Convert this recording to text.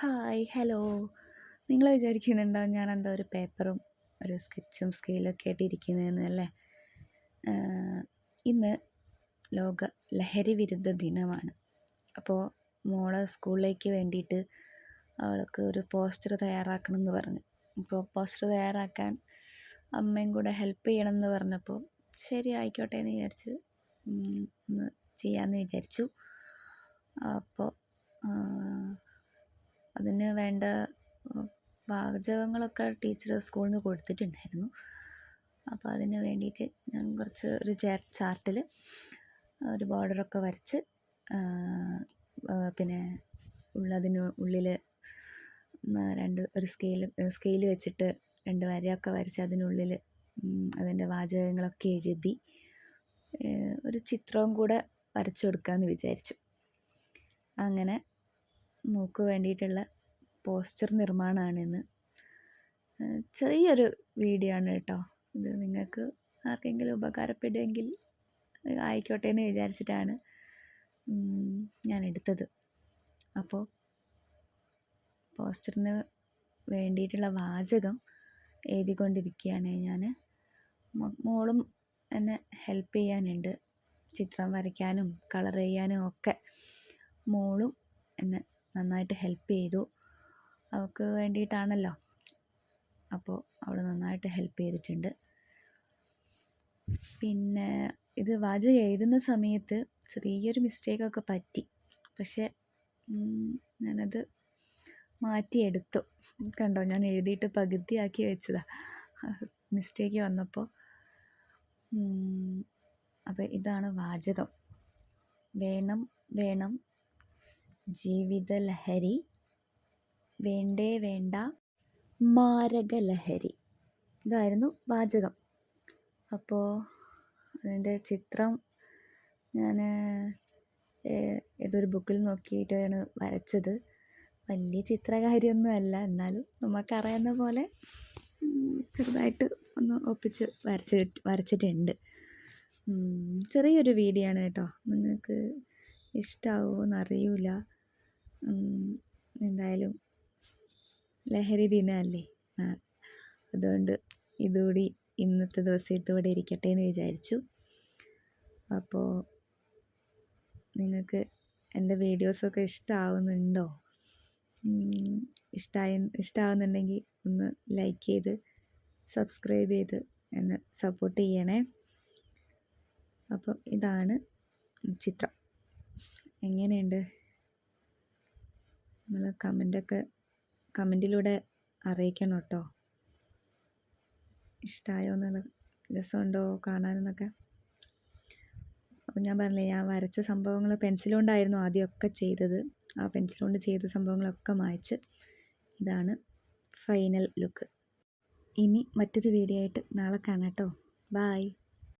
Hi hello. നിങ്ങൾ വിചാരിക്കുന്നുണ്ടോ ഞാൻ എന്താ ഒരു പേപ്പറും ഒരു സ്കെച്ചും സ്കെയിലൊക്കെ ആയിട്ട് ഇരിക്കുന്നതെന്ന് അല്ലേ? ഇന്ന് ലോക ലഹരി വിരുദ്ധ ദിനമാണ്. അപ്പോൾ മോളെ സ്കൂളിലേക്ക് വേണ്ടിയിട്ട് അവൾക്ക് ഒരു പോസ്റ്റർ തയ്യാറാക്കണം എന്ന് പറഞ്ഞു. അപ്പോൾ പോസ്റ്റർ തയ്യാറാക്കാൻ അമ്മയും കൂടെ ഹെൽപ്പ് ചെയ്യണം എന്ന് പറഞ്ഞപ്പോൾ ശരി ആയിക്കോട്ടെ എന്ന് വിചാരിച്ച് ഒന്ന് ചെയ്യാമെന്ന് വിചാരിച്ചു. അപ്പോൾ അതിന് വേണ്ട പാചകങ്ങളൊക്കെ ടീച്ചർ സ്കൂളിൽ നിന്ന് കൊടുത്തിട്ടുണ്ടായിരുന്നു. അപ്പോൾ അതിന് വേണ്ടിയിട്ട് ഞാൻ കുറച്ച് ഒരു ചാർട്ടിൽ ഒരു ബോർഡറൊക്കെ വരച്ച് പിന്നെ ഉള്ളതിന് ഉള്ളിൽ രണ്ട് ഒരു സ്കെയിൽ സ്കെയിൽ വെച്ചിട്ട് രണ്ട് വരയൊക്കെ വരച്ച് അതിനുള്ളിൽ അതിന്റെ വാചകങ്ങളൊക്കെ എഴുതി ഒരു ചിത്രവും കൂടെ വരച്ചു കൊടുക്കാമെന്ന് വിചാരിച്ചു. അങ്ങനെ മോൾക്ക് വേണ്ടിയിട്ടുള്ള പോസ്റ്റർ നിർമ്മാണമാണിന്ന് ചെറിയൊരു വീഡിയോ ആണ് കേട്ടോ. ഇത് നിങ്ങൾക്ക് ആർക്കെങ്കിലും ഉപകാരപ്പെടുമെങ്കിൽ ആയിക്കോട്ടെ എന്ന് വിചാരിച്ചിട്ടാണ് ഞാൻ എടുത്തത്. അപ്പോൾ പോസ്റ്ററിന് വേണ്ടിയിട്ടുള്ള വാചകം എഴുതിക്കൊണ്ടിരിക്കുകയാണ് ഞാൻ. മോളും എന്നെ ഹെൽപ്പ് ചെയ്യാനുണ്ട്. ചിത്രം വരയ്ക്കാനും കളർ ചെയ്യാനും ഒക്കെ മോളും എന്നെ നന്നായിട്ട് ഹെൽപ്പ് ചെയ്തു. അവൾക്ക് വേണ്ടിയിട്ടാണല്ലോ. അപ്പോൾ അവൾ നന്നായിട്ട് ഹെൽപ്പ് ചെയ്തിട്ടുണ്ട്. പിന്നെ ഇത് വാചകം എഴുതുന്ന സമയത്ത് ചെറിയൊരു മിസ്റ്റേക്കൊക്കെ പറ്റി. പക്ഷേ ഞാനത് മാറ്റിയെടുത്തു. കണ്ടോ ഞാൻ എഴുതിയിട്ട് പകുതിയാക്കി വെച്ചതാണ് മിസ്റ്റേക്ക് വന്നപ്പോൾ അപ്പോൾ ഇതാണ് വാചകം. വേണം വേണം ജീവിത ലഹരി വേണ്ടേ വേണ്ട മാരകലഹരി. ഇതായിരുന്നു വാചകം. അപ്പോൾ അതിന്റെ ചിത്രം ഞാൻ ഏതൊരു ബുക്കിൽ നോക്കിയിട്ടാണ് വരച്ചത്. വലിയ ചിത്രകാരിയൊന്നും അല്ല. എന്നാലും നമുക്കറിയാവുന്ന പോലെ ചെറുതായിട്ട് ഒന്ന് ഒപ്പിച്ച് വരച്ച് വരച്ചിട്ടുണ്ട്. ചെറിയൊരു വീഡിയോ ആണ് കേട്ടോ. നിങ്ങൾക്ക് ഇഷ്ടമാവുമോ എന്നറിയില്ല എന്തായാലും ലഹരി ദിനമല്ലേ? ആ അതുകൊണ്ട് ഇതുകൂടി ഇന്നത്തെ ദിവസം ഇതുകൂടെ ഇരിക്കട്ടെ എന്ന് വിചാരിച്ചു. അപ്പോൾ നിങ്ങൾക്ക് എന്റെ വീഡിയോസൊക്കെ ഇഷ്ടമാവുന്നുണ്ടോ ഇഷ്ടമായി ഇഷ്ടമാവുന്നുണ്ടെങ്കിൽ ഒന്ന് ലൈക്ക് ചെയ്ത് സബ്സ്ക്രൈബ് ചെയ്ത് എന്നെ സപ്പോർട്ട് ചെയ്യണേ. അപ്പോൾ ഇതാണ് ചിത്രം. എങ്ങനെയുണ്ട്? നിങ്ങൾ കമന്റൊക്കെ കമന്റിലൂടെ അറിയിക്കണം കേട്ടോ ഇഷ്ടമായോ എന്നുള്ള രസമുണ്ടോ കാണാനെന്നൊക്കെ? അപ്പോൾ ഞാൻ പറഞ്ഞില്ലേ ഞാൻ വരച്ച സംഭവങ്ങൾ പെൻസിൽ കൊണ്ടായിരുന്നു ആദ്യമൊക്കെ ചെയ്തത്. ആ പെൻസിൽ കൊണ്ട് ചെയ്ത സംഭവങ്ങളൊക്കെ മായ്ച്ച് ഇതാണ് ഫൈനൽ ലുക്ക്. ഇനി മറ്റൊരു വീഡിയോ ആയിട്ട് നാളെ കാണാം കേട്ടോ ബായ്.